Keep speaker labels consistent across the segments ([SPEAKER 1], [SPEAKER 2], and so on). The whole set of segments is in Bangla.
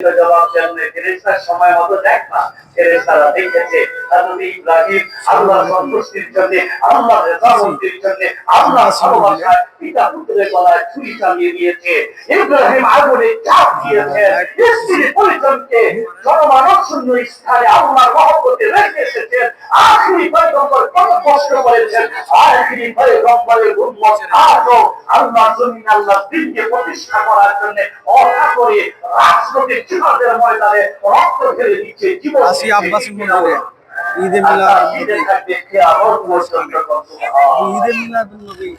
[SPEAKER 1] জবাব সময় মতো দেখ না দেখেছে ইব্রাহিম আল্লাহর সন্তুষ্টির জন্য আল্লাহর রেজামন্দির জন্য আল্লাহ ভালোবাসায় পিতা পুত্রের গলায় ছুরি চালিয়ে দিয়েছে। ইব্রাহিম আগুনে চাপ দিয়েছে। স্ত্রী পরিজনকে জনমানব শূন্য স্থানে আল্লাহর মহব্বতে রেখে এসেছেন। আখরি পয়গম্বর কত কষ্ট করেছেন। আখরি পয়গম্বরের উম্মত আজও আল্লাহ জমিন আল্লাহ দিনকে প্রতিষ্ঠা করার জন্য অথা করে
[SPEAKER 2] আসি আব্বাসী মন্দিরে ঈদে মিলাদ
[SPEAKER 1] ঈদে
[SPEAKER 2] মিলাদ নবী।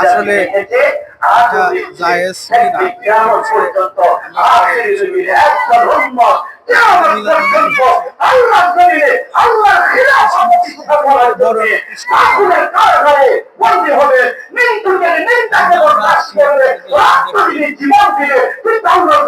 [SPEAKER 2] আসলে জায়েজ
[SPEAKER 1] জীবন দিলে কিন্তু আল্লাহ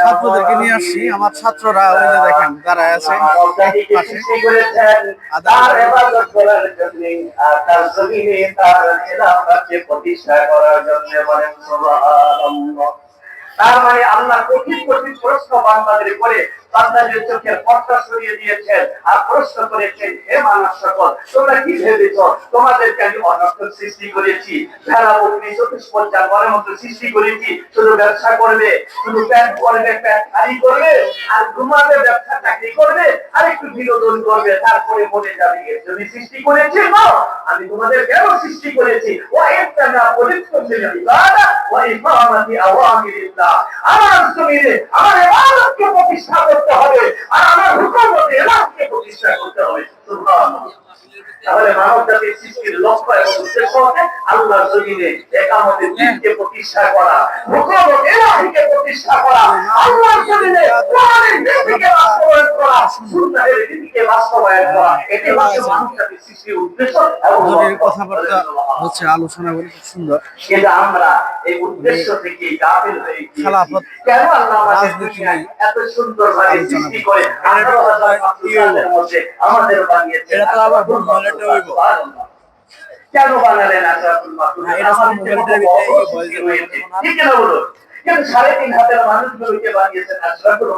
[SPEAKER 2] ছাত্রদেরকে নিয়ে আসছি। আমার ছাত্ররা ওই যে দেখেন দাঁড়ায় আছে
[SPEAKER 1] প্রতিষ্ঠা করার জন্য তার মানে আল্লাহ কঠিন কঠিন প্রশ্ন বান্দাদের করে বান্দাদের চোখের পর্দা সরিয়ে দিয়েছেন আর প্রশ্ন করেছেন, হে মানব সকল, তোমরা কি ভেবেছ? তোমাদেরকে আমি সৃষ্টি করেছি। ভেড়া, বকরি, চতুষ্পদ, জানোয়ারের মতো সৃষ্টি করেছি। শুধু ব্যবসা করবে, শুধু প্যান্ট করবে প্যান্ট খালি করবে, আর ঘুমাবে, ব্যবসা, চাকরি করবে, আর একটু বিনোদন করবে, তারপরে বলে যাবে জন্য সৃষ্টি করেছি আমি তোমাদের কেন সৃষ্টি করেছি। প্রতিষ্ঠা করতে হবে, আর আমার হুকুমতে ইবাদতকে প্রতিষ্ঠা করতে হবে। তাহলে মানব জাতির সৃষ্টির লক্ষ্য এবং উদ্দেশ্য হচ্ছে আল্লাহর জমিনে একামতের দিনকে প্রতিষ্ঠা করা হুকুমত ইলাহিকে প্রতিষ্ঠা করা, আল্লাহর জমিনে বাস্তবায়ন করা, সুন্নাহের লক্ষ্য।
[SPEAKER 2] কথাবার্তা হচ্ছে আলোচনা করে খুব সুন্দর
[SPEAKER 1] আমরা এই উদ্দেশ্য থেকে গাফিল হয়ে
[SPEAKER 2] খেলাফত,
[SPEAKER 1] কেন আল্লাহ
[SPEAKER 2] রাজনীতি
[SPEAKER 1] এত সুন্দরভাবে
[SPEAKER 2] আলোচনা
[SPEAKER 1] সৃষ্টি
[SPEAKER 2] করে
[SPEAKER 1] আমাদের বানিয়েছেন
[SPEAKER 2] এটা তো আবার ভুল বলাটা হইব।
[SPEAKER 1] কেন বানালেন আশরাফুল মাকলুক?
[SPEAKER 2] এটা না।
[SPEAKER 1] ঠিক না বলুন? কিন্তু সাড়ে তিন হাতের মানুষগুলোকে বানিয়েছেন আশরাফুল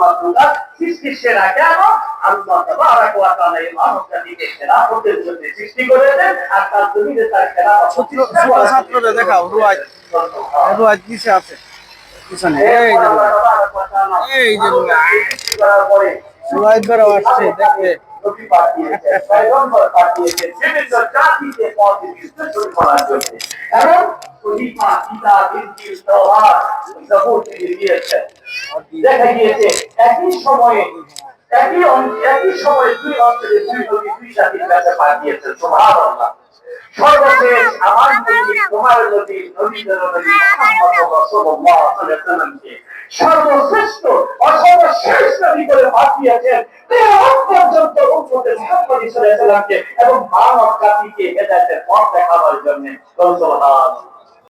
[SPEAKER 1] সৃষ্টির সেরা কেন? আল্লাহ তাবারাক ওয়া তাআলা এই মানব জাতিকে খেলাফতের জন্য সৃষ্টি করেছেন আর তার জমিনে তার
[SPEAKER 2] ছাত্রদের দেখাও রুয়াজ। রুয়াজ আছে? পিছনে। এই যে এই যে রুয়াজ। রুয়াজ বেরো আসছে দেখবে
[SPEAKER 1] দেখা গিয়েছে একই সময়ে একই একই সময়ে দুই অঞ্চলে দুই নদী দুই জাতির কাছে পাঠিয়েছে সুবহানাল্লাহ সর্বশেষ আমার নদী তোমার নদী নবীদের নদী মুহাম্মদ রাসূলুল্লাহ সাল্লাল্লাহু সর্বশ্রেষ্ঠ অসর্বশেষ নবী করে পাঠিয়েছেন কিয়ামত পর্যন্ত উম্মতের মুহাম্মদ সাল্লাল্লাহু আলাইহি এবং মানব জাতিকে হেদায়েতের পথ দেখাবার জন্য